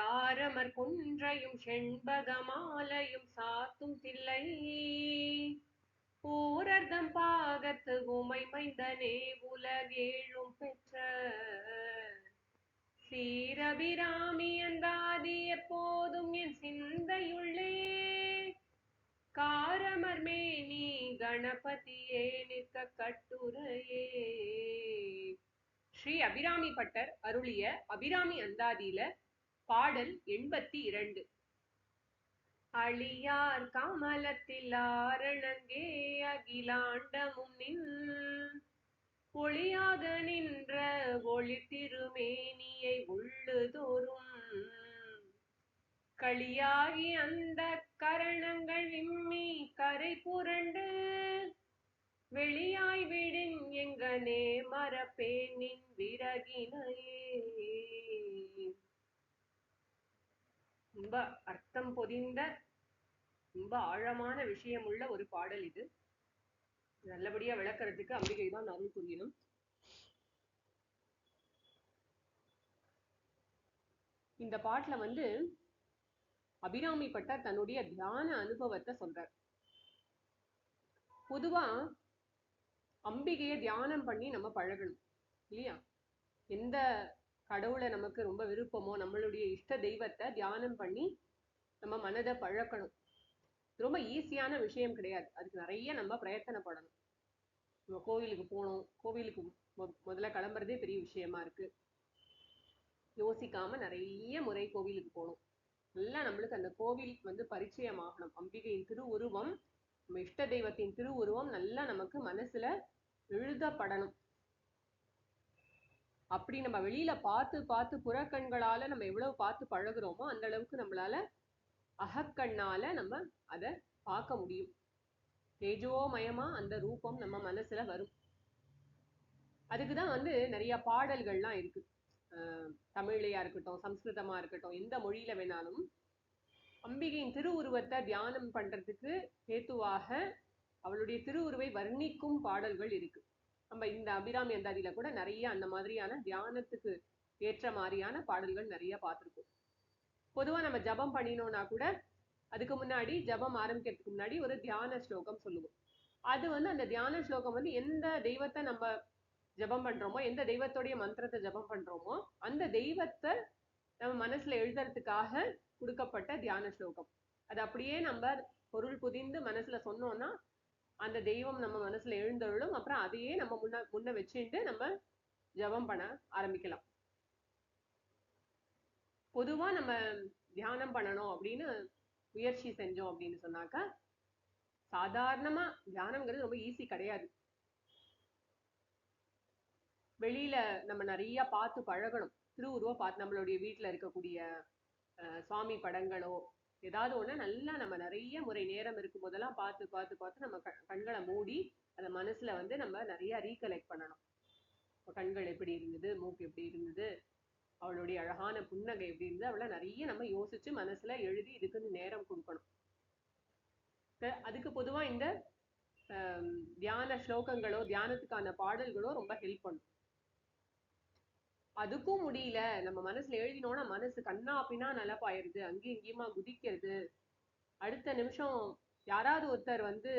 தாரமர் குன்றையும் செண்பகமாலையும் சாத்தும் தில்லை. ஊரர்தம் பாகத்து உமை மைந்தனே உலகேழும் பெற்ற சீரபிராமி அந்தாதி எப்போதும் என் சிந்தையுள்ளே. காரமர் மேனி கணபதியே நிற்க கட்டுரையே. ஸ்ரீ அபிராமி பட்டர் அருளிய அபிராமி அந்தாதியில பாடல் எண்பத்தி இரண்டு. அழியார் கமலத்தில் ஆரணங்கே அகிலாண்டமும் நின். ஒளியாக நின்ற ஒளி திருமேனியை உள்ளுதோறும். களியாகி அந்த கரணங்கள் விம்மி கரை புரண்டு. வெளியாய் விடின் எங்கனே மரப்பேனின் விறகினையே. ரொம்ப அர்த்தம் பொதிந்த ரொம்ப ஆழமான விஷயமுள்ள ஒரு பாடல் இது. நல்லபடியா விளக்குறதுக்கு அம்பிகை தான் அருள் புரியணும். இந்த பாட்டுல வந்து அபிராமி பட்டர் தன்னுடைய தியான அனுபவத்தை சொல்றார். பொதுவா அம்பிகையை தியானம் பண்ணி நம்ம பழகணும் இல்லையா? எந்த கடவுளை நமக்கு ரொம்ப விருப்பமோ நம்மளுடைய இஷ்ட தெய்வத்தை தியானம் பண்ணி நம்ம மனதை பழக்கணும். ரொம்ப ஈஸியான விஷயம் கிடையாது. அதுக்கு நிறைய நம்ம பிரயத்தனப்படணும். நம்ம கோவிலுக்கு போகணும். கோவிலுக்கு மொ- முதல்ல கிளம்புறதே பெரிய விஷயமா இருக்கு. யோசிக்காம நிறைய முறை கோவிலுக்கு போகணும். நல்லா நம்மளுக்கு அந்த கோவில் வந்து பரிச்சயமாகணும். அம்பிகையின் திருவுருவம் நம்ம இஷ்ட தெய்வத்தின் திருவுருவம் நல்லா நமக்கு மனசுல எழுதப்படணும். அப்படி நம்ம வெளியில பார்த்து பார்த்து புறக்கண்களால நம்ம எவ்வளவு பார்த்து பழகுறோமோ அந்த அளவுக்கு நம்மளால அகக்கண்ணால நம்ம அதை பார்க்க முடியும். தேஜோமயமா அந்த ரூபம் நம்ம மனசுல வரும். அதுக்குதான் வந்து நிறைய பாடல்கள்லாம் இருக்கு. அஹ் தமிழ்லையா இருக்கட்டும் சம்ஸ்கிருதமா இருக்கட்டும் எந்த மொழியில வேணாலும். அம்பிகையின் திருவுருவத்தை தியானம் பண்றதுக்கு ஹேத்துவாக அவளுடைய திருவுருவை வர்ணிக்கும் பாடல்கள் இருக்கு. நம்ம இந்த அபிராமி அந்தாதியில கூட நிறைய அந்த மாதிரியான தியானத்துக்கு ஏற்ற மாதிரியான பாடல்கள் நிறைய பார்த்துருக்கோம். பொதுவா நம்ம ஜபம் பண்ணினோம்னா கூட அதுக்கு முன்னாடி ஜபம் ஆரம்பிக்கிறதுக்கு முன்னாடி ஒரு தியான ஸ்லோகம் சொல்லுவோம். அது வந்து அந்த தியான ஸ்லோகம் வந்து எந்த தெய்வத்தை நம்ம ஜபம் பண்றோமோ எந்த தெய்வத்தோடைய மந்திரத்தை ஜபம் பண்றோமோ அந்த தெய்வத்தை நம்ம மனசுல எழுதுறதுக்காக கொடுக்கப்பட்ட தியான ஸ்லோகம். அது அப்படியே நம்ம பொருள் புதிந்து மனசுல சொன்னோம்னா அந்த தெய்வம் நம்ம மனசுல எழுந்தருளும். அப்புறம் அதையே நம்ம முன்ன முன்ன வச்சுட்டு நம்ம ஜபம் பண்ண ஆரம்பிக்கலாம். பொதுவா நம்ம தியானம் பண்ணணும் அப்படின்னு முயற்சி செஞ்சோம் அப்படின்னு சொன்னாக்கா சாதாரணமா தியானம்ங்கிறது ரொம்ப ஈஸி கிடையாது. வெளியில நம்ம நிறைய பார்த்து பழகணும். திருவுருவ பார்த்து நம்மளுடைய வீட்டுல இருக்கக்கூடிய அஹ், சுவாமி படங்களோ ஏதாவது ஒண்ணு நல்லா நம்ம நிறைய முறை நேரம் இருக்கும் போதெல்லாம் பார்த்து பார்த்து பார்த்து நம்ம கண்களை மூடி அதை மனசுல வந்து நம்ம நிறைய ரீகலெக்ட் பண்ணணும். கண்கள் எப்படி இருந்தது மூக்கு எப்படி இருந்தது அவளுடைய அழகான புன்னகை எப்படி இருந்தது அவளை நிறைய நம்ம யோசிச்சு மனசுல எழுதி இதுக்குன்னு நேரம் கொடுக்கணும். அதுக்கு பொதுவா இந்த தியான ஸ்லோகங்களோ தியானத்துக்கான பாடல்களோ ரொம்ப ஹெல்ப் பண்ணும். அதுக்கும் முடியல. நம்ம மனசுல எழுதினோம்னா மனசு கண்ணா பின்னா பாயிருது அங்கேயும் இங்கேயுமா குதிக்கிறது. அடுத்த நிமிஷம் யாராவது ஒருத்தர் வந்து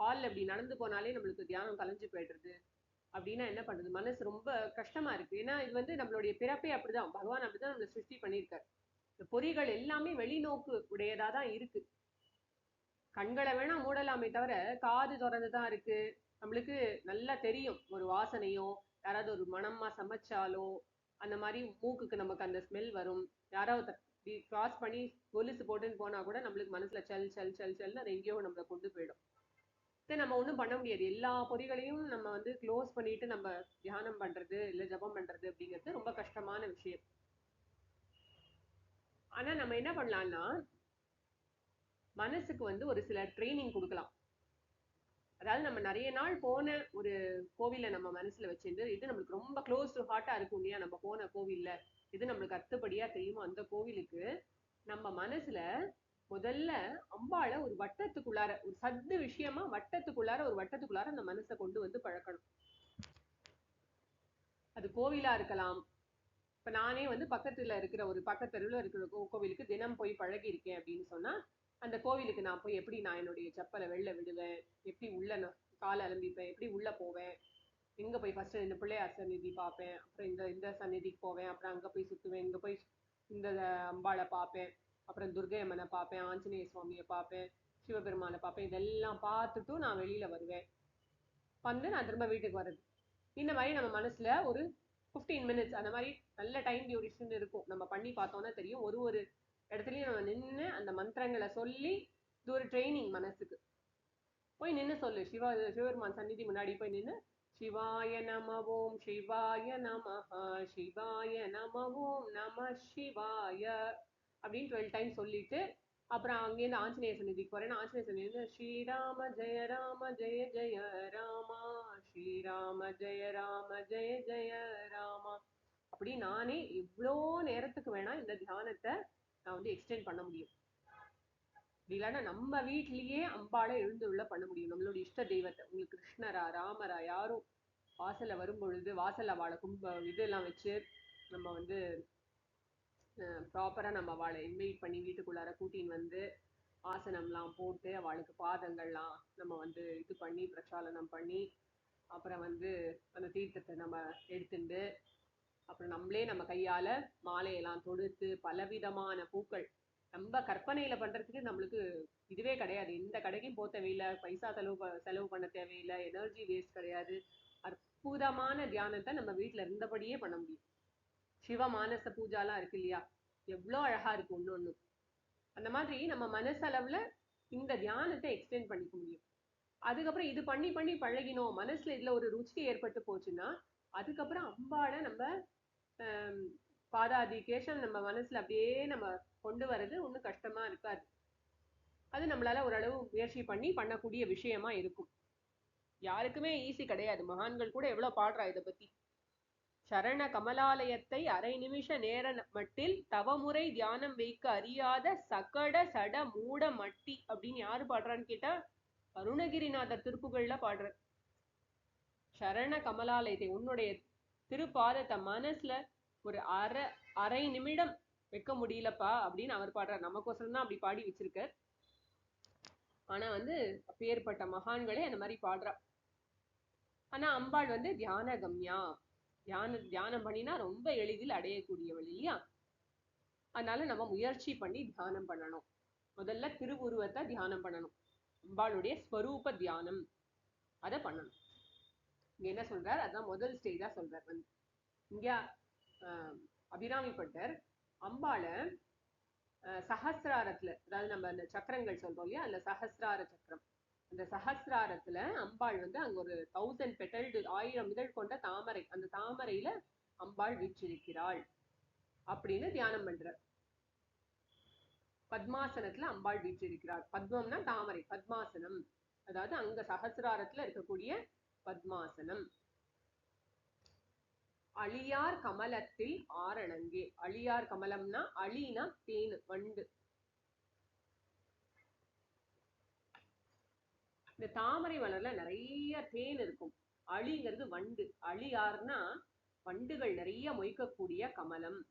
ஹாலில் இப்படி நடந்து போனாலே நம்மளுக்கு தியானம் கலைஞ்சு போயிடுறது. அப்படின்னா என்ன பண்றது? மனசு ரொம்ப கஷ்டமா இருக்கு. ஏன்னா இது வந்து நம்மளுடைய பிறப்பே அப்படிதான். பகவான் அப்படிதான் நம்மளை சிருஷ்டி பண்ணியிருக்காரு. இந்த பொறிகள் எல்லாமே வெளிநோக்கு உடையதா தான் இருக்கு. கண்களை வேணா மூடலாமே தவிர காது திறந்து தான் இருக்கு. நம்மளுக்கு நல்லா தெரியும். ஒரு வாசனையோ யாராவது ஒரு மணமா சமைச்சாலோ அந்த மாதிரி மூக்குக்கு நமக்கு அந்த ஸ்மெல் வரும். யாராவது கிராஸ் பண்ணி கொலுசு போட்டுன்னு போனா கூட நம்மளுக்கு மனசுல சல் சல் சல் சல்னு அது எங்கேயோ நம்மளை கொண்டு போயிடும். இதை நம்ம ஒன்றும் பண்ண முடியாது. எல்லா பொறிகளையும் நம்ம வந்து க்ளோஸ் பண்ணிட்டு நம்ம தியானம் பண்றது இல்ல ஜபம் பண்றது அப்படிங்கிறது ரொம்ப கஷ்டமான விஷயம். ஆனா நம்ம என்ன பண்ணலாம்னா மனசுக்கு வந்து ஒரு சில ட்ரைனிங் கொடுக்கலாம். அதாவது நம்ம நிறைய நாள் போன ஒரு கோவிலை நம்ம மனசுல வச்சிருந்து இது நம்மளுக்கு ரொம்ப க்ளோஸ் டு ஹார்ட்டா இருக்கும் இல்லையா? நம்ம போன கோவில்ல. இது நம்மளுக்கு அத்துப்படியா தெரியுமோ? அந்த கோவிலுக்கு நம்ம மனசுல முதல்ல அம்பாள ஒரு வட்டத்துக்குள்ளார ஒரு சத்து விஷயமா வட்டத்துக்குள்ளார ஒரு வட்டத்துக்குள்ளார அந்த மனசை கொண்டு வந்து பழக்கணும். அது கோவிலா இருக்கலாம். இப்ப நானே வந்து பக்கத்துல இருக்கிற ஒரு பக்கத்தெருவுல இருக்கிற கோவிலுக்கு தினம் போய் பழகி இருக்கேன் அப்படின்னு சொன்னா அந்த கோவிலுக்கு நான் போய் எப்படி நான் என்னுடைய செப்பலை வெளில விடுவேன்? எப்படி உள்ள நான் காலை அலம்பிப்பேன்? எப்படி உள்ளே போவேன்? எங்கே போய் ஃபஸ்ட்டு இந்த பிள்ளையார் சந்நிதி பார்ப்பேன். அப்புறம் இந்த இந்த சந்நிதிக்கு போவேன். அப்புறம் அங்கே போய் சுற்றுவேன் இங்கே போய் இந்த அம்பாளை பார்ப்பேன். அப்புறம் துர்கை அம்மனை பார்ப்பேன். ஆஞ்சநேய சுவாமியை பார்ப்பேன். சிவபெருமானை பார்ப்பேன். இதெல்லாம் பார்த்துட்டும் நான் வெளியில் வருவேன். வந்து நான் திரும்ப வீட்டுக்கு வர்றது. இந்த மாதிரி நம்ம மனசில் ஒரு 15 மினிட்ஸ் அந்த மாதிரி நல்ல டைம் டியூரேஷன் இருக்கும். நம்ம பண்ணி பார்த்தோம்னா தெரியும். ஒரு ஒரு இடத்துலையும் நம்ம நின்று அந்த மந்திரங்களை சொல்லி இது ஒரு ட்ரைனிங் மனசுக்கு. போய் நின்று சொல்லு. சிவா சிவபெருமான் சந்நிதி முன்னாடி போய் நின்று சிவாய நம ஓம் சிவாய நம சிவாய நம ஓம் நம சிவாய அப்படின்னு டுவெல் டைம் சொல்லிட்டு அப்புறம் அங்கேருந்து ஆஞ்சநேய சந்நிதிக்கு போறேன். ஆஞ்சநேய சந்நிதி ஸ்ரீராம ஜெய ராம ஜெய ஜெய ராமா ஸ்ரீராம ஜெய ராம ஜெய ஜெய ராமா அப்படி நானே இவ்வளோ நேரத்துக்கு வேணா இந்த தியானத்தை நான் வந்து எக்ஸ்டெண்ட் பண்ண முடியும். இல்லைன்னா நம்ம வீட்லயே அம்பாட எழுந்து உள்ள பண்ண முடியும். நம்மளோட இஷ்ட தெய்வத்தை உங்களுக்கு கிருஷ்ணரா ராமரா யாரும் வாசல்ல வரும்பொழுது வாசல்ல அவளை கும்ப இதெல்லாம் வச்சு நம்ம வந்து ப்ராப்பரா நம்ம அவளை இன்வைட் பண்ணி வீட்டுக்குள்ளார கூட்டின்னு வந்து ஆசனம்லாம் போட்டு அவளுக்கு பாதங்கள்லாம் நம்ம வந்து இது பண்ணி பிரச்சாலனம் பண்ணி அப்புறம் வந்து அந்த தீர்த்தத்தை நம்ம எடுத்துட்டு அப்புறம் நம்மளே நம்ம கையால மாலையெல்லாம் தொடுத்து பலவிதமான பூக்கள் நம்ம கற்பனையில பண்றதுக்கு நம்மளுக்கு இதுவே கிடையாது. இந்த கடைக்கும் போக தேவையில்லை பைசா செலவு செலவு பண்ண தேவையில்லை எனர்ஜி வேஸ்ட் கிடையாது. அற்புதமான தியானத்தை நம்ம வீட்டுல இருந்தபடியே பண்ண முடியும். சிவ மானச பூஜாலாம் இருக்கு இல்லையா? எவ்வளோ அழகா இருக்கு ஒண்ணு ஒன்று அந்த மாதிரி நம்ம மனசளவுல இந்த தியானத்தை எக்ஸ்டெண்ட் பண்ணிக்க முடியும். அதுக்கப்புறம் இது பண்ணி பண்ணி பழகினோம். மனசுல இதுல ஒரு ருச்சி ஏற்பட்டு போச்சுன்னா அதுக்கப்புறம் அம்பாளை நம்ம பாதாதி கேசம் நம்ம மனசுல அப்படியே நம்ம கொண்டு வர்றது ஒண்ணும் கஷ்டமா இருக்காது. அது நம்மளால ஓரளவு முயற்சி பண்ணி பண்ணக்கூடிய விஷயமா இருக்கும். யாருக்குமே ஈஸி கிடையாது. மகான்கள் கூட எவ்வளவு பாடுறா இதை பத்தி. சரண கமலாலயத்தை அரை நிமிஷ நேர மட்டில் தவமுறை தியானம் வைக்க அறியாத சகட சட மூட மட்டி அப்படின்னு யாரு பாடுறான்னு கேட்டா அருணகிரிநாதர் திருப்புகள்ல பாடுற சரண கமலாலயத்தை உன்னுடைய திருப்பாதத்தை மனசுல ஒரு அரை அரை நிமிடம் வைக்க முடியலப்பா அப்படின்னு அவர் பாடுறார். நமக்கோசரம் தான் அப்படி பாடி வச்சிருக்கார் ஆனா வந்து அப்பேற்பட்ட மகான்களே அந்த மாதிரி பாடுறா. ஆனா அம்பாள் வந்து தியான கம்யா தியான தியானம் பண்ணினா ரொம்ப எளிதில் அடையக்கூடியவள் இல்லையா? அதனால நம்ம முயற்சி பண்ணி தியானம் பண்ணணும். முதல்ல திருவுருவத்தை தியானம் பண்ணணும். அம்பாளுடைய ஸ்வரூப தியானம். அதை பண்ணணும். இங்க என்ன சொல்றார்? அதான் முதல் ஸ்டேஜா சொல்றார். வந்து இங்க ஆஹ், அபிராமி பட்டர் ஆஹ், சஹஸ்ராரத்துல அதாவது நம்ம அந்த சக்கரங்கள் சொல்றோம் இல்லையா? அந்த சஹசிரார சக்கரம். அந்த சஹஸ்ராரத்துல அம்பாள் வந்து அங்க ஒரு தௌசண்ட் பெட்டல்டு ஆயிரம் இதழ் கொண்ட தாமரை அந்த தாமரையில அம்பாள் வீற்றிருக்கிறாள் அப்படின்னு தியானம் பண்றார். பத்மாசனத்துல அம்பாள் வீற்றிருக்கிறாள். பத்மம்னா தாமரை பத்மாசனம். அதாவது அங்க சஹஸ்ராரத்துல இருக்கக்கூடிய பத்மாசனம். அழியார் கமலத்தில் ஆரணங்கே. அழியார் கமலம்னா அழினா தேனு வண்டு. இந்த தாமரை மலர்ல நிறைய தேன் இருக்கும். அழிங்கிறது வண்டு. அழியார்னா வண்டுகள் நிறைய மொய்க்கக்கூடிய கமலம்.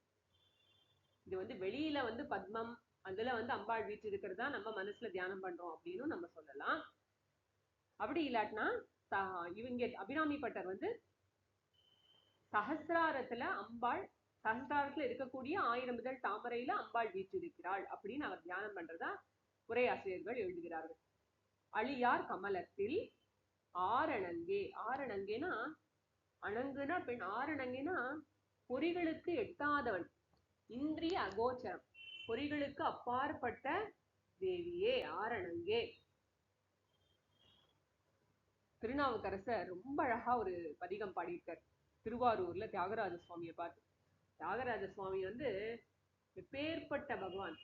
இது வந்து வெளியில வந்து பத்மம் அதுல வந்து அம்பாள் வீட்டு இருக்கிறதா நம்ம மனசுல தியானம் பண்றோம் அப்படின்னு நம்ம சொல்லலாம். அப்படி இல்லாட்டினா இவங்க அபிராமி பட்டர் வந்து சஹஸ்ராரத்துல அம்பாள் சஹஸ்ராரத்துல இருக்கக்கூடிய ஆயிரம் முதல் தாமரையில அம்பாள் வீற்றிருக்கிறாள் அப்படின்னு அவர் தியானம் பண்றதா உரையாசிரியர்கள் எழுதுகிறார்கள். அழியார் கமலத்தில் ஆரணங்கே. ஆரணங்கேனா அணங்குனா பெண் ஆரணங்கேனா பொறிகளுக்கு எட்டாதவன் இந்திரிய அகோச்சரம் பொறிகளுக்கு அப்பாற்பட்ட தேவியே ஆரணங்கே. திருநாவுக்கரசர் ரொம்ப அழகா ஒரு பதிகம் பாடியிருக்கார். திருவாரூர்ல தியாகராஜ சுவாமியை பார்த்து. தியாகராஜ சுவாமி வந்து பேர்பட்ட பகவான்?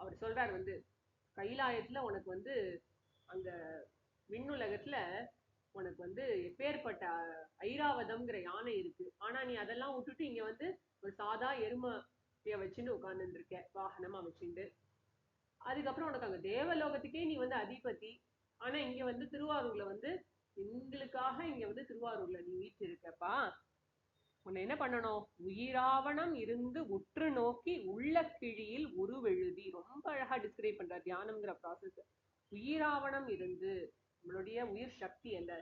அவர் சொல்கிறார் வந்து கைலாயத்துல உனக்கு வந்து அந்த விண்ணுலகத்துல உனக்கு வந்து எப்பேற்பட்ட ஐராவதம்ங்கிற யானை இருக்கு. ஆனா நீ அதெல்லாம் விட்டுட்டு இங்க வந்து ஒரு சாதா எருமைய வச்சுன்னு உட்கார்ந்துட்டு வாகனமா வச்சுட்டு அதுக்கப்புறம் உனக்கு அங்க தேவலோகத்துக்கே நீ வந்து அதிபதி. ஆனா இங்க வந்து திருவாரூர்ல வந்து எங்களுக்காக இங்க வந்து திருவாரூர்ல நீ வீட்டு இருக்கப்பா. உன்னை என்ன பண்ணணும்? உயிராவணம் இருந்து உற்று நோக்கி உள்ள கிழியில் உருவெழுதி ரொம்ப அழகா டிஸ்கிரைப் பண்றார் தியானம்ங்கிற ப்ராசஸ் உயிராவணம் இருந்து நம்மளுடைய உயிர் சக்தி அந்த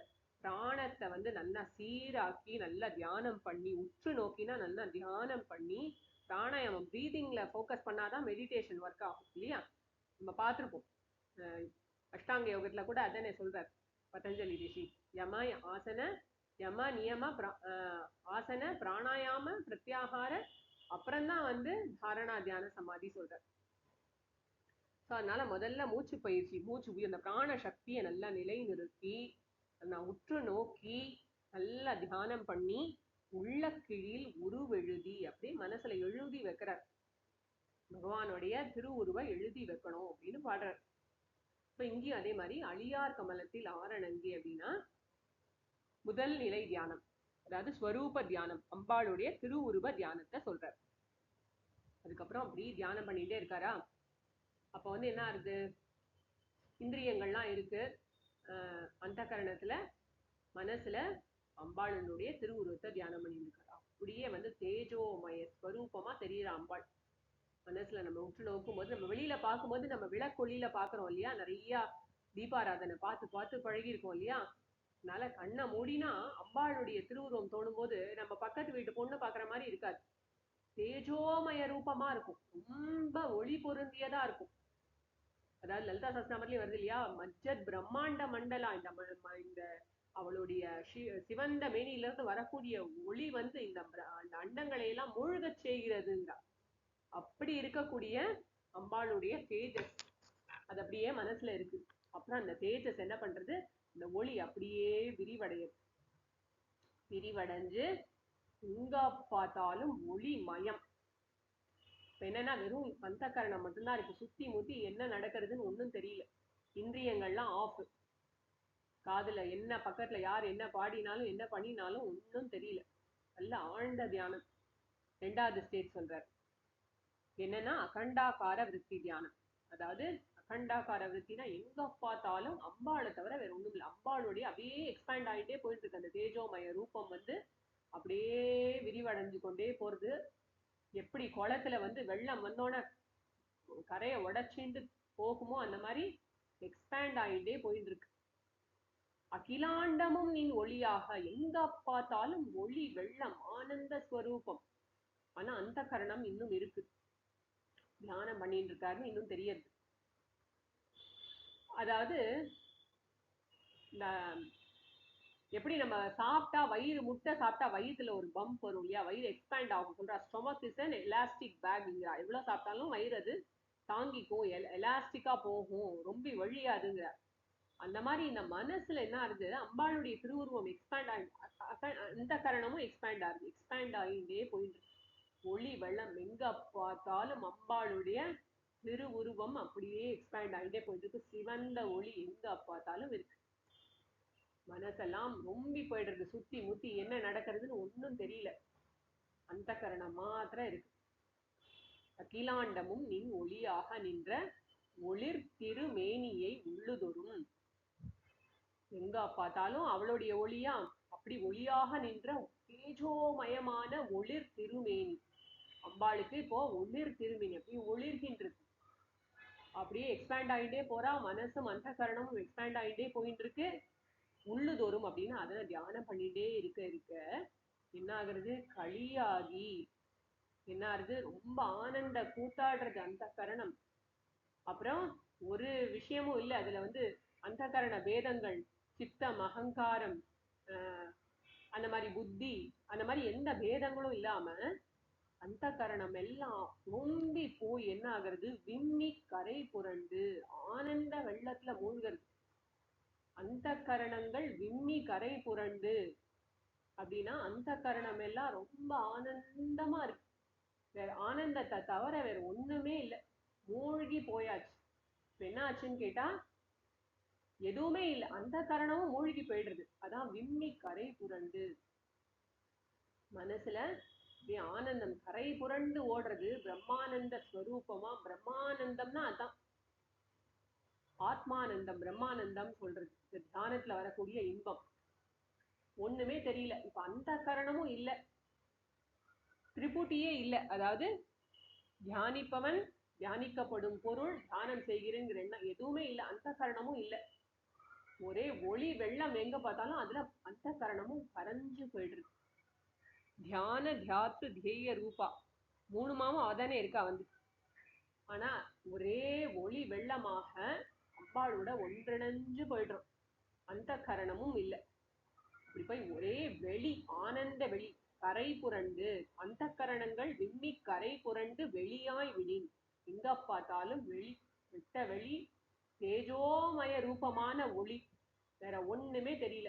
பிராணத்தை வந்து நல்லா சீராக்கி நல்லா தியானம் பண்ணி உற்று நோக்கினா நல்லா தியானம் பண்ணி பிராணாயாமம் ப்ரீதிங்ல ஃபோக்கஸ் பண்ணாதான் மெடிடேஷன் ஒர்க் ஆகும் இல்லையா? நம்ம பார்த்துருப்போம். அஷ்டாங்க யோகத்துல கூட அதானே சொல்றார். பதஞ்சலி ரிஷி யம ஆசன யம நியம பிரா- ஆசன பிராணாயாம பிரத்யாகார அப்புறம்தான் வந்து தாரணா தியான சமாதி சொல்றார். ஸோ அதனால முதல்ல மூச்சு பயிற்சி மூச்சு அந்த பிராண சக்தியை நல்லா நிலைநிறுத்தி நான் உற்று நோக்கி நல்லா தியானம் பண்ணி உள்ள கீழில் உருவெழுதி அப்படி மனசுல எழுதி வைக்கிறார். பகவானுடைய திருவுருவை எழுதி வைக்கணும் அப்படின்னு பாடுறார். இப்ப இங்கேயும் அதே மாதிரி அழியார் கமலத்தில் ஆரணங்கி அப்படின்னா முதல் நிலை தியானம். அதாவது ஸ்வரூப தியானம். அம்பாளுடைய திருவுருவ தியானத்தை சொல்றார். அதுக்கப்புறம் அப்படி தியானம் பண்ணிட்டே இருக்காரா? அப்போ வந்து என்ன ஆகுது இந்திரியங்கள்லாம் இருக்கு. ஆஹ் அந்த கரணத்துல மனசுல அம்பாளனுடைய திருவுருவத்தை தியானம் பண்ணிட்டு இருக்காரு? அப்படியே வந்து தேஜோமய ஸ்வரூபமா தெரியுற அம்பாள். மனசுல நம்ம உற்று நோக்கும் போது நம்ம வெளியில பார்க்கும்போது நம்ம விளக்கொல்லியில பாக்குறோம் இல்லையா? நிறைய தீபாராதனை பார்த்து பார்த்து பழகி இருக்கோம் இல்லையா? அதனால கண்ணை மூடினா அம்பாளுடைய திருவுருவம் தோணும் போது நம்ம பக்கத்து வீட்டு பொண்ணு பாக்குற மாதிரி இருக்காது. தேஜோமய ரூபமா இருக்கும். ரொம்ப ஒளி பொருந்தியதா இருக்கும். அதாவது லலிதா சஸ்நாமத்திலே வருது இல்லையா? மஜ்ஜத் பிரம்மாண்ட மண்டலா. இந்த இந்த அவளுடைய ஷி- சிவந்த மேனியிலிருந்து வரக்கூடிய ஒளி வந்து இந்த அந்த அண்டங்களை எல்லாம் மூழ்கச் செய்கிறதுங்கிறா. அப்படி இருக்கக்கூடிய அம்பாளுடைய தேஜஸ். அது அப்படியே மனசுல இருக்கு. அப்புறம் அந்த தேஜஸ் என்ன பண்றது? இந்த ஒளி அப்படியே விரிவடையுது விரிவடைஞ்சு எங்க பார்த்தாலும் ஒளி மயம் இப்ப என்னன்னா வெறும் பந்தக்கரணம் மட்டும்தான் இருக்கு. சுத்தி முத்தி என்ன நடக்கிறதுன்னு ஒண்ணும் தெரியல. இந்திரியங்கள்லாம் ஆஃப் காதுல என்ன பக்கத்துல யார் என்ன பாடினாலும் என்ன பண்ணினாலும் ஒன்றும் தெரியல. நல்ல ஆழ்ந்த தியானம். ரெண்டாவது ஸ்டேஜ் சொல்றார். என்னன்னா அகண்டாகார விருத்தி தியானம். அதாவது அகண்டாகார விருத்தினா எங்க பார்த்தாலும் அம்பாளை தவிர வேற ஒண்ணும் இல்லை. அம்பாளுடைய அப்படியே எக்ஸ்பேண்ட் ஆகிட்டே போயிட்டு இருக்கு அந்த தேஜோமய ரூபம் வந்து அப்படியே விரிவடைஞ்சு கொண்டே போறது. எப்படி குளத்துல வந்து வெள்ளம் வந்தோடனே கரையை உடைச்சிண்டு போகுமோ அந்த மாதிரி எக்ஸ்பேண்ட் ஆகிட்டே போயிட்டு இருக்கு அகிலாண்டமும் நீ ஒளியாக எங்க பார்த்தாலும் ஒளி வெள்ளம் ஆனந்த ஸ்வரூபம். ஆனா அந்த கரணம் இன்னும் இருக்கு. தியானம் பண்ணிட்டு இருக்காருன்னு இன்னும் தெரியுது அதாவது இந்த எப்படி நம்ம சாப்பிட்டா வயிறு முட்டை சாப்பிட்டா வயிற்றுல ஒரு பம்ப் வரும் இல்லையா? வயிறு எக்ஸ்பேண்ட் ஆகும். சொல்றா ஸ்டொமக் இஸ் அண்ட் எலாஸ்டிக் பேக்ங்கிறா எவ்வளவு சாப்பிட்டாலும் வயிறு அது தாங்கிக்கும். எலாஸ்டிக்கா போகும். ரொம்ப வழியாதுங்கிற. அந்த மாதிரி இந்த மனசுல என்ன ஆகுது? அம்பாளுடைய திருவுருவம் எக்ஸ்பேண்ட் ஆகி அந்த கரணமும் எக்ஸ்பேண்ட் ஆகுது. எக்ஸ்பேண்ட் ஆகிட்டே போயிட்டு ஒளி வெள்ளம் எங்க பார்த்தாலும் அம்பாளுடைய திருவுருவம் அப்படியே எக்ஸ்பேண்ட் ஆகிட்டே போயிட்டு இருக்கு சிவந்த ஒளி எங்க பார்த்தாலும் இருக்கு. மனசெல்லாம் ரொம்பி போயிடுறது சுத்தி முத்தி என்ன நடக்கிறதுன்னு ஒன்றும் தெரியல. அந்த கரணம் மாத்திரம் இருக்கு. அகிலாண்டமும் நின் ஒளியாக நின்ற ஒளிர் திருமேனியை உள்ளுதொரும். எங்க பார்த்தாலும் அவளுடைய ஒளியா அப்படி ஒளியாக நின்ற தேஜோமயமான ஒளிர் திருமேனி. அம்பாளுக்கு இப்போ ஒளிர் திருமேனி அப்படி ஒளிர்கின்றது. அப்படியே எக்ஸ்பேண்ட் ஆகிட்டே போறா மனசும் அந்த கரணமும் எக்ஸ்பேண்ட் ஆகிட்டே போயிட்டு இருக்கு உள்ளுதோறும் அப்படின்னு அதை தியானம் பண்ணிட்டே இருக்க இருக்க என்ன ஆகுறது? களியாகி என்ன ஆகுது ரொம்ப ஆனந்த கூத்தாடுறது அந்த கரணம் அப்புறம் ஒரு விஷயமும் இல்லை அதுல வந்து அந்த கரண பேதங்கள் சித்தம் அகங்காரம் அந்த மாதிரி புத்தி அந்த மாதிரி எந்த பேதங்களும் இல்லாம அந்த கரணம் எல்லாம் ரொம்பி போய் என்ன ஆகுறது? விம்மி கரை புரண்டு ஆனந்த வெள்ளத்துல மூழ்கிறது. அந்த கரணங்கள் விம்மி கரை புரண்டு அப்படின்னா அந்த கரணம் எல்லாம் ரொம்ப ஆனந்தமா இருக்கு. வேற ஆனந்தத்தை தவிர வேற ஒண்ணுமே இல்லை. மூழ்கி போயாச்சு. இப்ப என்ன ஆச்சுன்னு கேட்டா எதுவுமே இல்லை. அந்த கரணமும் மூழ்கி போயிடுறது அதான் விம்மி கரை புரண்டு. மனசுல அப்படியே ஆனந்தம். கரை புரண்டு ஓடுறது பிரம்மானந்த ஸ்வரூபமா? பிரம்மானந்தம்னா அதான். ஆத்மானந்தம் பிரம்மானந்தம் சொல்றது. தியானத்துல வரக்கூடிய இன்பம். ஒண்ணுமே தெரியல. இப்ப அந்த கரணமும் இல்லை. திரிபுட்டியே இல்லை. அதாவது தியானிப்பவன் தியானிக்கப்படும் பொருள் தியானம் செய்கிறேங்கிற எண்ணம் எதுவுமே இல்லை. அந்த கரணமும் இல்லை. ஒரே ஒளி வெள்ளம் எங்க பார்த்தாலும் அதுல அந்த கரணமும் கரைஞ்சு போயிடுது தியான தியாத்து தியேய ரூபா. மூணு மாவும் அவதானே இருக்கா வந்து. ஆனா ஒரே ஒளி வெள்ளமாக அம்பாளோட ஒன்றிணைஞ்சு போயிடுறோம். அந்த கரணமும் இல்லை. இப்படி போய் ஒரே வெளி ஆனந்த வெளி கரை புரண்டு அந்த கரணங்கள் விம்மி கரை புரண்டு வெளியாய் விழின் எங்க பார்த்தாலும் வெளி விட்ட வெளி தேஜோமய ரூபமான ஒளி. வேற ஒண்ணுமே தெரியல.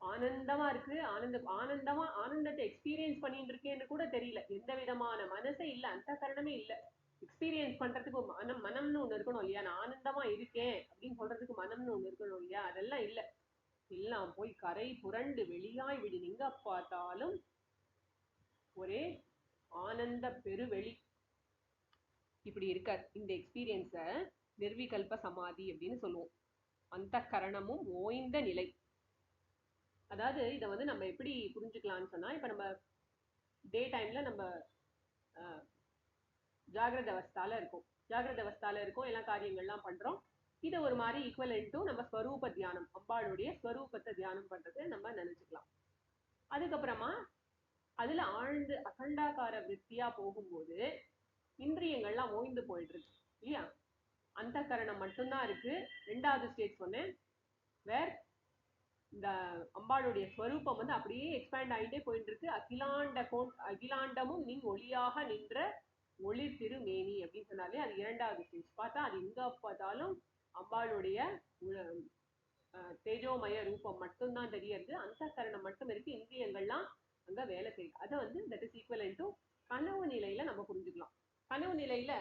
ஆனந்தமா இருக்கு. ஆனந்த ஆனந்தமா ஆனந்தத்தை எக்ஸ்பீரியன்ஸ் பண்ணிட்டு இருக்கேன்னு கூட தெரியல. எந்த விதமான மனசே இல்ல அந்த கரணமே இல்ல. எக்ஸ்பீரியன்ஸ் பண்றதுக்கு மனம் மனம்னு ஒண்ணு இருக்கணும் இல்லையா? நான் ஆனந்தமா இருக்கேன் அப்படின்னு சொல்றதுக்கு மனம்னு ஒண்ணு இருக்கணும் இல்லையா? அதெல்லாம் இல்ல. எல்லாம் போய் கரை புரண்டு வெளியாய் விடு. எங்க பார்த்தாலும் ஒரே ஆனந்த பெருவெளி. இப்படி இருக்கார். இந்த எக்ஸ்பீரியன்ஸ நிர்விகல்ப சமாதி அப்படின்னு சொல்லுவோம். அந்த கரணமும் ஓய்ந்த நிலை. அதாவது இதை வந்து நம்ம எப்படி புரிஞ்சுக்கலாம்னு சொன்னா இப்ப நம்ம டே டைம்ல நம்ம ஆஹ், ஜாகிரத அவஸ்தால இருக்கோம். ஜாகிரத அவஸ்தால இருக்கோம் எல்லா காரியங்கள்லாம் பண்றோம். இதை ஒரு மாதிரி ஈக்குவல் டு நம்ம ஸ்வரூப தியானம் அம்பாளுடைய ஸ்வரூபத்தை தியானம் பண்றது நம்ம நினைச்சுக்கலாம். அதுக்கப்புறமா அதுல ஆழ்ந்து அகண்டாகார விற்த்தியா போகும்போது இந்திரியங்கள்லாம் ஓய்ந்து போயிட்டுருக்கு இல்லையா? அந்த கரணம் மட்டும்தான் இருக்கு. ரெண்டாவது ஸ்டேஜ் சொன்னேன். வேர் இந்த அம்பாளுடைய ஸ்வரூபம் வந்து அப்படியே எக்ஸ்பேண்ட் ஆகிட்டே போயிட்டு இருக்கு அகிலாண்ட கோண் அகிலாண்டமும் நின் ஒளியாக நின்ற ஒளி திருமேனி அப்படின்னு சொன்னாலே அது இரண்டாவது ஸ்டேஜ் பார்த்தா அது எங்க பார்த்தாலும் அம்பாளுடைய தேஜோமய ரூபம் மட்டும்தான் தெரியறது. அந்த கரணம் மட்டும் இருக்கு. இந்திரியங்கள்லாம் அங்க வேலை செய்யுது. அதை வந்து தட் இஸ் ஈக்குவல் டு கனவு நிலையில நம்ம புரிஞ்சுக்கலாம். கனவு நிலையில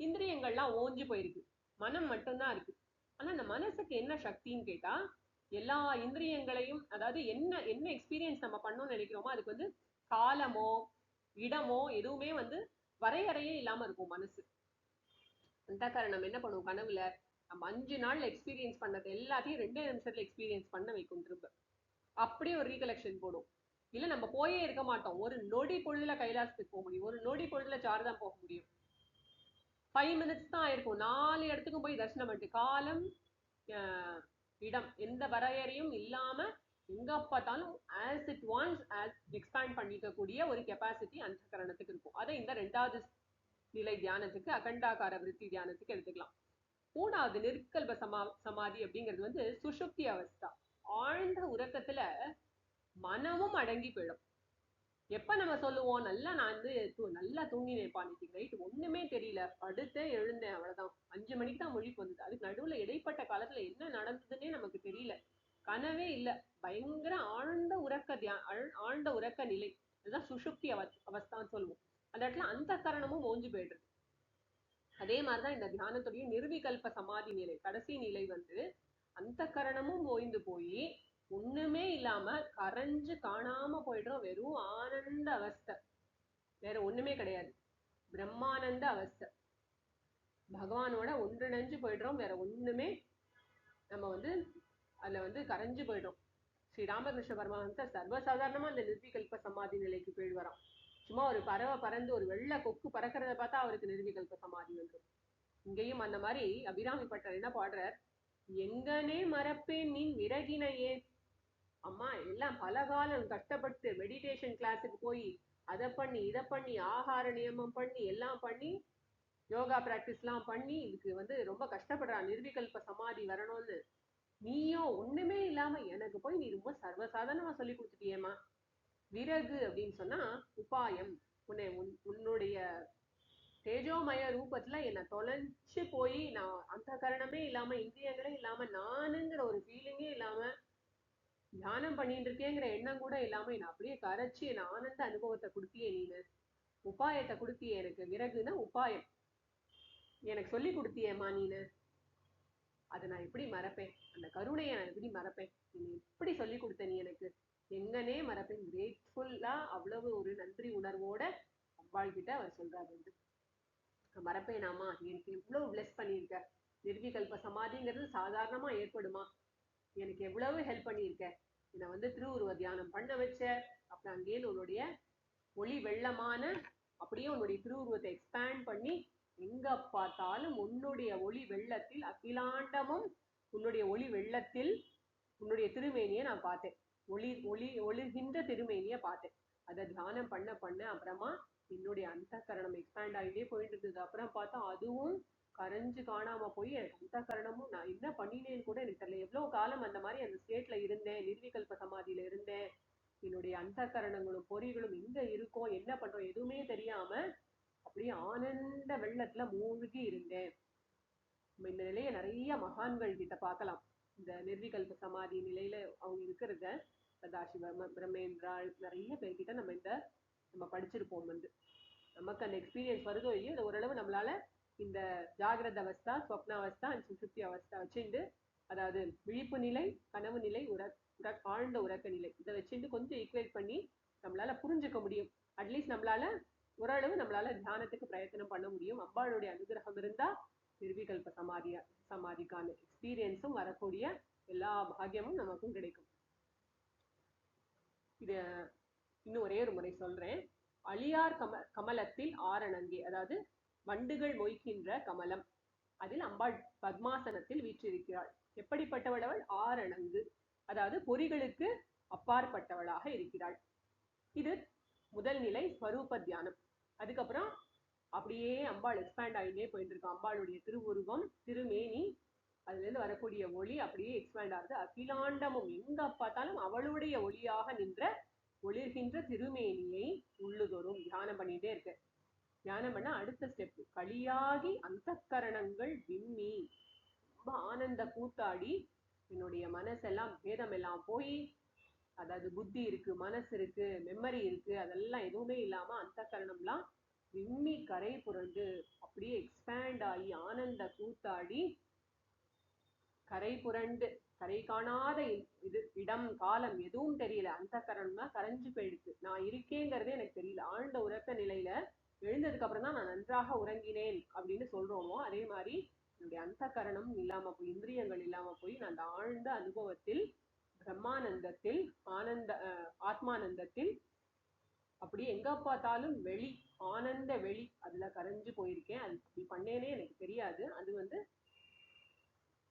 இந்திரியங்கள்லாம் ஓஞ்சி போயிருக்கு. மனம் மட்டும்தான் இருக்கு. ஆனா அந்த மனசுக்கு என்ன சக்தின்னு கேட்டா எல்லா இந்திரியங்களையும் அதாவது என்ன என்ன எக்ஸ்பீரியன்ஸ் நம்ம பண்ணணும்னு நினைக்கிறோமோ அதுக்கு வந்து காலமோ இடமோ எதுவுமே வந்து வரையறையே இல்லாம இருக்கும் மனசு. அந்த காரணம் என்ன பண்ணுவோம்? கனவுல நம்ம அஞ்சு நாள்ல எக்ஸ்பீரியன்ஸ் பண்ணது எல்லாத்தையும் ரெண்டே நிமிஷத்துல எக்ஸ்பீரியன்ஸ் பண்ண வைக்கும் திரும்ப. அப்படியே ஒரு ரீகலெக்ஷன் போடும். இல்ல நம்ம போயே இருக்க மாட்டோம். ஒரு நொடி பொழுதுல கைலாசத்துக்கு போக முடியும். ஒரு நொடி பொழுதுல சார்தான் போக முடியும். ஃபைவ் மினிட்ஸ் தான் ஆயிருக்கும். நாலு இடத்துக்கும் போய் தரிசனம் பண்ணிட்டு காலம் இடம். எந்த வரையறையும் இல்லாம எங்க பார்த்தாலும் as it wants as expand பண்ணிக்கக்கூடிய ஒரு கெப்பாசிட்டி அந்த கரணத்துக்கு இருக்கும். அதை இந்த ரெண்டாவது நிலை தியானத்துக்கு அகண்டாகார விருத்தி தியானத்துக்கு எடுத்துக்கலாம். மூணாவது நிற்கல்ப சமா சமாதி அப்படிங்கிறது வந்து சுஷுப்தி அவஸ்தா. ஆழ்ந்த உறக்கத்துல மனமும் அடங்கி போயிடும். எப்ப நம்ம சொல்லுவோம்? நல்லா நான் வந்து தூ- நல்லா தூங்கினேன்ப்பா இன்னைக்கு ரைட் ஒண்ணுமே தெரியல. படுத்தே எழுந்தேன். அவ்வளவுதான். அஞ்சு மணிக்கு தான் முழிப்பு வந்தது. அதுக்கு நடுவுல இடைப்பட்ட காலத்துல என்ன நடந்ததுன்னே நமக்கு தெரியல. கனவே இல்ல. பயங்கர ஆழ்ந்த உறக்க தியா ஆழ்- ஆழ்ந்த உறக்க நிலை. அதுதான் சுஷுப்தி அவ அவஸ்தான்னு சொல்லுவோம். அந்த இடத்துல அந்த கரணமும் ஓஞ்சு போயிடுது. அதே மாதிரிதான் இந்த தியானத்துடைய நிர்விகல்ப சமாதி நிலை கடைசி நிலை வந்து அந்த கரணமும் ஓய்ந்து போய் ஒண்ணுமே இல்லாம கரைஞ்சு காணாம போயிடுறோம் வெறும் ஆனந்த அவஸ்தை. வேற ஒண்ணுமே கிடையாது. பிரம்மானந்த அவஸ்தை. பகவானோட ஒன்றிணைஞ்சு போயிடுறோம். வேற ஒண்ணுமே நம்ம வந்து அதுல வந்து கரைஞ்சு போயிடுறோம். ஸ்ரீ ராமகிருஷ்ண பரமஹம்சர் சர்வசாதாரணமா அந்த நிர்விகல்ப சமாதி நிலைக்கு போயிடுவாராம் சும்மா ஒரு பறவை பறந்து ஒரு வெள்ளை கொக்கு பறக்கிறத பார்த்தா அவருக்கு நிர்விகல்ப சமாதி வந்துடும் இங்கேயும் அந்த மாதிரி அபிராமி பட்டர் என்ன பாடுறார்? எங்கனே மறப்பேன் நீ விறகினையே அம்மா எல்லாம் பல காலம் கஷ்டப்பட்டு மெடிடேஷன் கிளாஸுக்கு போய் அதை பண்ணி இதை பண்ணி ஆகார நியமம் பண்ணி எல்லாம் பண்ணி யோகா பிராக்டிஸ்லாம் பண்ணி இதுக்கு வந்து ரொம்ப கஷ்டப்படுறான் நிர்விகல்ப சமாதி வரணும்னு. நீயும் ஒண்ணுமே இல்லாம எனக்கு போய் நீ ரொம்ப சர்வசாதாரணமா சொல்லி கொடுத்துட்டியேம்மா. விறகு அப்படின்னு சொன்னா உபாயம். உன்னை உன் உன்னுடைய தேஜோமய ரூபத்துல என்னை தொலைஞ்சு போய் நான் அந்த கரணமே இல்லாம இந்திரியங்களே இல்லாம நானுங்கிற ஒரு ஃபீலிங்கே இல்லாம தியானம் பண்ணிட்டு இருக்கேங்கிற எண்ணம் கூட இல்லாம என்னை அப்படியே கரைச்சு என்ன ஆனந்த அனுபவத்தை கொடுத்தியே நீனு. உபாயத்தை கொடுத்தியே எனக்கு. விறகுன்னா உபாயம். எனக்கு சொல்லி கொடுத்தியேம்மா நீனு. அதை நான் எப்படி மறப்பேன்? அந்த கருணையை நான் எப்படி மறப்பேன்? நீ எப்படி சொல்லி கொடுத்த நீ எனக்கு? எங்கனே மறப்பேன். கிரேட்ஃபுல்லா அவ்வளவு ஒரு நன்றி உணர்வோட அவ்வாள் கிட்ட அவர் சொல்றாரு வந்து. மறப்பேனாமா எனக்கு இவ்வளவு பிளஸ் பண்ணியிருக்க. நிர்விகல்ப சமாதிங்கிறது சாதாரணமா ஏற்படுமா? எனக்கு எவ்வளவு ஹெல்ப் பண்ணியிருக்க? என்னை வந்து திருவுருவ தியானம் பண்ண வச்ச அப்புறம் அங்கேயே உன்னுடைய ஒளி வெள்ளமான அப்படியே உன்னுடைய திருவுருவத்தை எக்ஸ்பேண்ட் பண்ணி எங்க பார்த்தாலும் உன்னுடைய ஒளி வெள்ளத்தில் அகிலாண்டமும் உன்னுடைய ஒளி வெள்ளத்தில் உன்னுடைய திருமேனியை நான் பார்த்தேன். ஒளி ஒளி ஒளிர்கின்ற திருமேனியை பார்த்தேன். அதை தியானம் பண்ண பண்ண அப்புறமா என்னுடைய அந்த கரணம் எக்ஸ்பேண்ட் ஆகிட்டே போயிட்டு இருந்தது. அப்புறம் பார்த்தா அதுவும் கரைஞ்சு காணாம போய் எனக்கு அந்த கரணமும் நான் என்ன பண்ணினேன்னு கூட எனக்கு தெரியல. எவ்வளவு காலம் அந்த மாதிரி அந்த ஸ்டேட்ல இருந்தேன் நிர்விகல்ப சமாதியில இருந்தேன். என்னுடைய அந்த கரணங்களும் பொறிகளும் எங்க இருக்கோம் என்ன பண்றோம் எதுவுமே தெரியாம அப்படியே ஆனந்த வெள்ளத்துல மூழ்கி இருந்தேன். இந்த நிலையை நிறைய மகான்கள் கிட்ட பார்க்கலாம். இந்த நிர்விகல்ப சமாதி நிலையில அவங்க இருக்கிறத சதாசிவ பிரம்மேந்திரா நிறைய பேர்கிட்ட நம்ம இந்த நம்ம படிச்சிருப்போம் வந்து. நமக்கு அந்த எக்ஸ்பீரியன்ஸ் வருதோ இல்லையோ அது ஓரளவு நம்மளால இந்த ஜாகிரத அவஸ்தா ஸ்வப்னாவஸ்தா அண்ட் சுசுப்தி அவஸ்தா வச்சுண்டு அதாவது விழிப்பு நிலை கனவு நிலை உற உற ஆழ்ந்த உறக்க நிலை இதை வச்சுட்டு கொஞ்சம் ஈக்குவேட் பண்ணி நம்மளால புரிஞ்சுக்க முடியும். அட்லீஸ்ட் நம்மளால ஓரளவு நம்மளால தியானத்துக்கு பிரயத்தனம் பண்ண முடியும். அம்பாளுடைய அனுகிரகம் இருந்தா நிர்விகல்ப சமாதியா சமாதிக்கான எக்ஸ்பீரியன்ஸும் வரக்கூடிய எல்லா பாகியமும் நமக்கும் கிடைக்கும். இது இன்னும் ஒரே ஒரு முறை சொல்றேன். அழியார் கம கமலத்தில் ஆரணங்கே அதாவது வண்டுகள் மொய்க்கின்ற கமலம். அதில் அம்பாள் பத்மாசனத்தில் வீற்றிருக்கிறாள். எப்படிப்பட்டவள் ஆரணங்கு. அதாவது பொறிகளுக்கு அப்பாற்பட்டவளாக இருக்கிறாள். இது முதல் நிலை ஸ்வரூப தியானம். அதுக்கப்புறம் அப்படியே அம்பாள் எக்ஸ்பேண்ட் ஆகிட்டே போயிட்டு இருக்கோம் அம்பாளுடைய திருவுருவம் திருமேனி அதுலேருந்து வரக்கூடிய ஒளி அப்படியே எக்ஸ்பேண்ட் ஆகுது. அகிலாண்டமும் எங்க பார்த்தாலும் அவளுடைய ஒளியாக நின்ற ஒளிர்கின்ற திருமேனியை உள்ளுதோறும் தியானம் பண்ணிட்டே இருக்கு. தியானம் பண்ண அடுத்த ஸ்டெப் களியாகி அந்த கரணங்கள் விம்மி. ரொம்ப ஆனந்த கூத்தாடி என்னுடைய மனசெல்லாம் பேதம் எல்லாம் போய் அதாவது புத்தி இருக்கு மனசு இருக்கு மெமரி இருக்கு அதெல்லாம் எதுவுமே இல்லாம அந்த கரணம்லாம் விம்மி கரை புரண்டு அப்படியே எக்ஸ்பேண்ட் ஆகி ஆனந்த கூத்தாடி கரை புரண்டு. கரை காணாத இது இடம் காலம் எதுவும் தெரியல. அந்த கரணம்னா கரைஞ்சு போயிடுச்சு. நான் இருக்கேங்கிறதே எனக்கு தெரியல. ஆழ்ந்த உறக்க நிலையில எழுந்ததுக்கு அப்புறம் தான் நான் நன்றாக உறங்கினேன் அப்படின்னு சொல்றோமோ அதே மாதிரி என்னுடைய அந்த கரணம் இல்லாம போய் இந்திரியங்கள் இல்லாம போய் நான் அந்த ஆழ்ந்த அனுபவத்தில் பிரம்மானந்தத்தில் ஆனந்த ஆத்மானந்தத்தில் அப்படி எங்க பார்த்தாலும் வெளி ஆனந்த வெளி அதுல கரைஞ்சு போயிருக்கேன். அது இப்படி பண்ணேனே எனக்கு தெரியாது. அது வந்து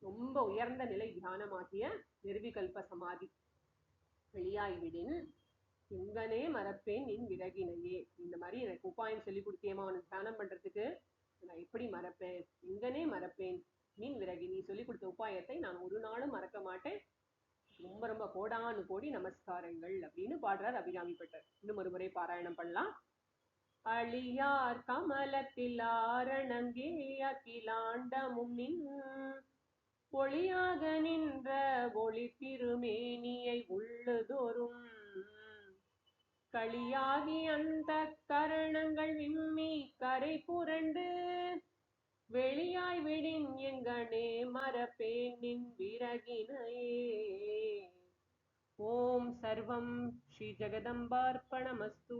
ரொம்ப உயர்ந்த நிலை தியானமாகிய நிர்விகல்ப சமாதி வெளியாய் விடின் மறப்பேன் நின் விறகினையே. இந்த மாதிரி எனக்கு உபாயம் சொல்லி கொடுத்தியம்மா உனக்கு தியானம் பண்றதுக்கு நான் எப்படி மறப்பேன்? எங்கனே மறப்பேன் மீன் விறகி. நீ சொல்லி கொடுத்த உபாயத்தை நான் ஒரு நாளும் மறக்க மாட்டேன். ரொம்ப ரொம்ப கோடானு கோடி நமஸ்காரங்கள் அப்படின்னு பாடுறார் அபிராமி பட்டர். இன்னும் ஒரு முறை பாராயணம் பண்ணலாம். அழியார் கமலத்தில் ஆரணங்கே அகிலாண்டமும் நின் ஒளியாக நின்ற ஒளி திருமேனியை உள்ளுதோறும் களியாகி அந்த கரணங்கள் விம்மி கரை புரண்டு. வெளியாய் விடின் எங்கனே மரப்பேன் நின் விறகினையே. ஓம் சர்வம் ஸ்ரீ ஜெகதம்பார்ப்பணமஸ்து.